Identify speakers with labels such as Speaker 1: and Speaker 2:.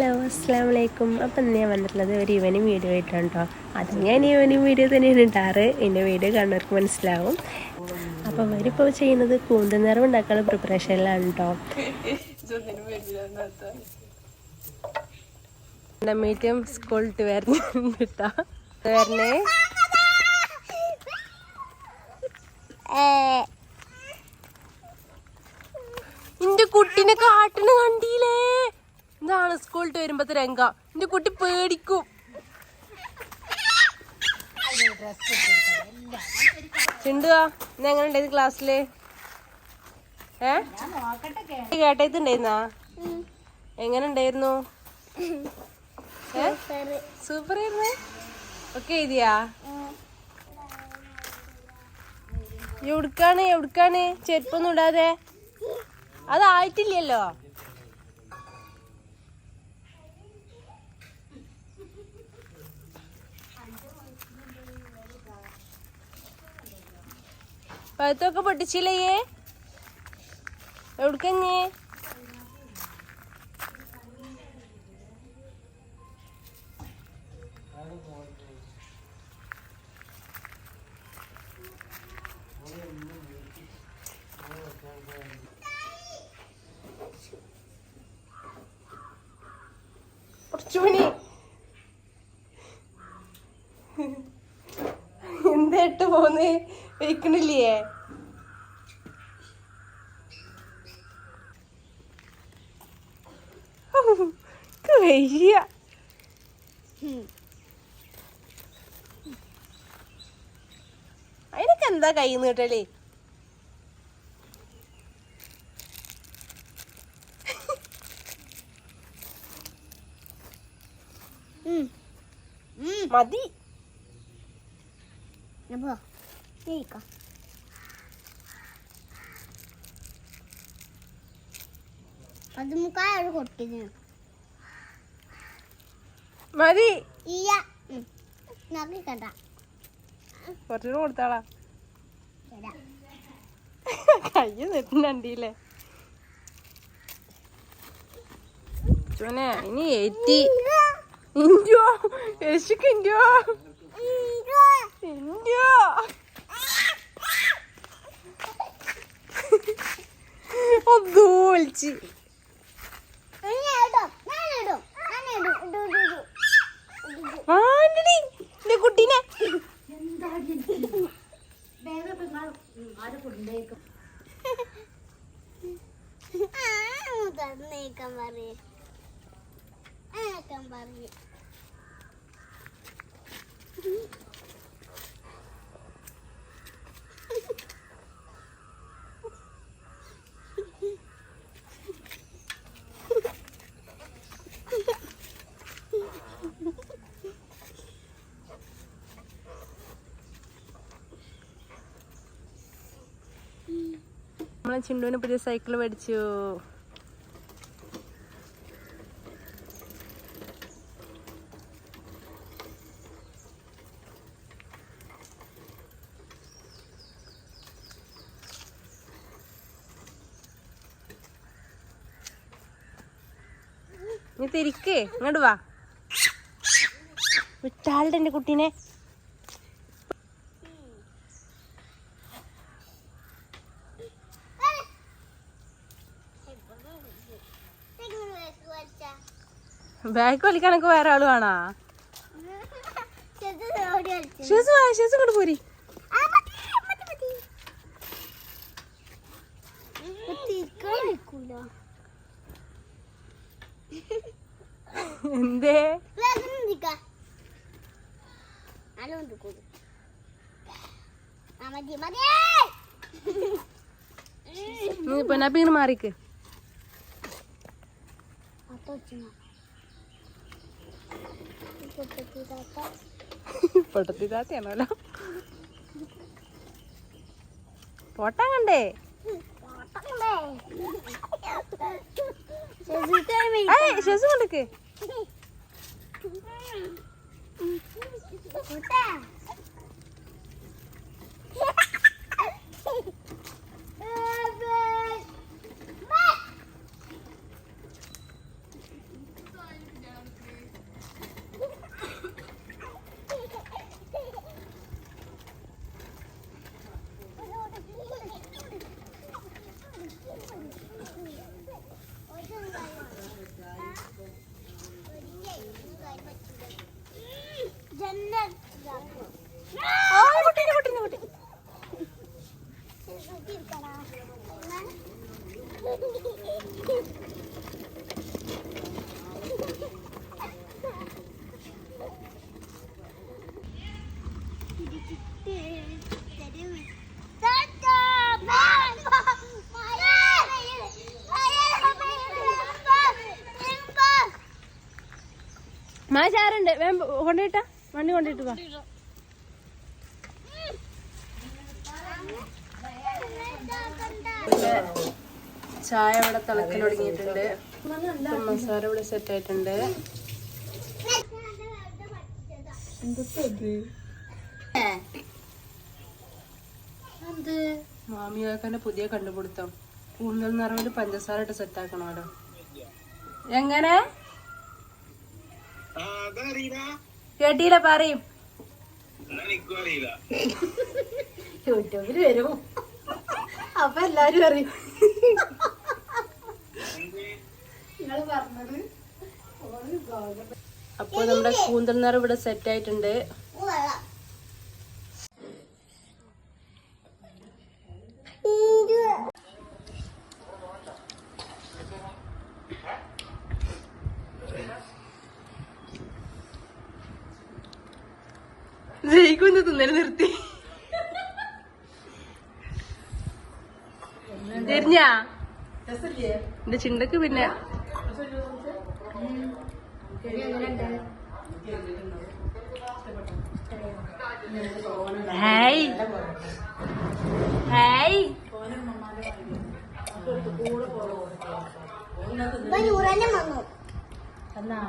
Speaker 1: Hello അസ്സാം വലൈക്കും അപ്പം ഞാൻ വന്നിട്ടുള്ളത് ഒരു ഈവനിങ് വീഡിയോ ആയിട്ടാണ് കേട്ടോ അത് ഞാൻ ഈവനിങ് വീഡിയോ തന്നെയാണ് ഇട്ടാറ് എന്റെ വീഡിയോ കാണുന്നവർക്ക് മനസ്സിലാവും. അപ്പം അവരിപ്പോൾ ചെയ്യുന്നത് കൂന്തൽ നിറവ് ഉണ്ടാക്കാനുള്ള പ്രിപ്പറേഷനിലാണ് കേട്ടോ മീറ്റും സ്കൂളിട്ട് വരുന്നുണ്ടാ വരണേ എന്റെ കുട്ടിനെ കാട്ടിന് കണ്ടീലേ ഇതാണ് വരുമ്പത്തെ രംഗ. എന്റെ കുട്ടി പേടിക്കും. ചിണ്ടുവാ ഇന്ന് എങ്ങനെ ഉണ്ടായിരുന്നു ക്ലാസ്സിൽ? ഏ? കേട്ടേത്തുണ്ടായിരുന്നാ എങ്ങനെ ഉണ്ടായിരുന്നു? സൂപ്പർ ആയിരുന്നു. ഒക്കെ എഴുതിയാ? എവിടുക്കാണ് എവിടുക്കാണ്? ചെരുപ്പൊന്നും ഇടാതെ. അതായിട്ടില്ലല്ലോ പഴുത്തൊക്കെ പൊട്ടിച്ചില്ലയേ എവിടുക്കഞ്ഞേ കുറച്ചുമണി എന്തേട്ട് പോന്ന്? വെക്കണില്ലേ? കഴിയ അതിനൊക്കെ എന്താ കൈ നീട്ടലേ മതി.
Speaker 2: പതിമുക്കായ കൊട്ടിന്
Speaker 1: മതി.
Speaker 2: ഇയ നോക്കി കണ്ട
Speaker 1: കുറച്ചുകൂടെ കൊടുത്താളാ. കൈ നെട്ടിണ്ടീല്ലേ ചുനെ ഇനി ഏറ്റി ഇന്ത്യോ യശുക്ക് ഇന്ത്യോ ഇൻഡ്യോ ഒന്നൂ ആന്റണി എന്റെ കുട്ടീനെ.
Speaker 2: തന്നേക്കാൻ പറയേ. പറയേ.
Speaker 1: നമ്മളെ ചിണ്ടുവിന് പുതിയ സൈക്കിൾ മേടിച്ചു നീ തിരിക്കേ ഇങ്ങോട്ട് വാ. വിട്ടാളുടെ എന്റെ കുട്ടീനെ. ബാഗ് വലിക്കാനൊക്കെ വേറെ ആൾ വേണാ? ഷൂസ് ഷൂസ് കൊണ്ട് പോരി. എന്തേ? നീ പൊന്നാപ്പിങ്ങനെ മാറിക്ക്. മാറിക്ക് പൊട്ടത്തി താത്തയാണല്ലോ പോട്ടാ കണ്ടേ? ഷൂസ് കൊണ്ടിക്ക്. മാ ചാറുണ്ട് കൊണ്ടിട്ട വണ്ടി കൊണ്ടിട്ട് വാ. ഇവിടെ ചായ ഇവിടെ തിളക്കൽ തുടങ്ങിയിട്ടുണ്ട്. മസാല ഇവിടെ സെറ്റ് ആയിട്ടുണ്ട്. മാമിയാക്കാന്റെ പുതിയ കണ്ടുപിടുത്തം. കൂടുതൽ നിറവിൽ പഞ്ചസാര ഇട്ട് സെറ്റ് ആക്കണമല്ലോ. എങ്ങനെ? കേട്ടില്ല പറയും. യൂട്യൂബിൽ വരും. അപ്പൊ എല്ലാരും അറിയും. അപ്പൊ നമ്മുടെ കൂന്തൽ നിറം ഇവിടെ സെറ്റ് ആയിട്ടുണ്ട്. ജയിക്കുന്ന് തിന്നൽ നിർത്തി തിരിഞ്ഞാ എന്റെ ചിണ്ടക്ക് പിന്നെ. ഹായ്.
Speaker 2: വന്നു.
Speaker 1: എന്നാ?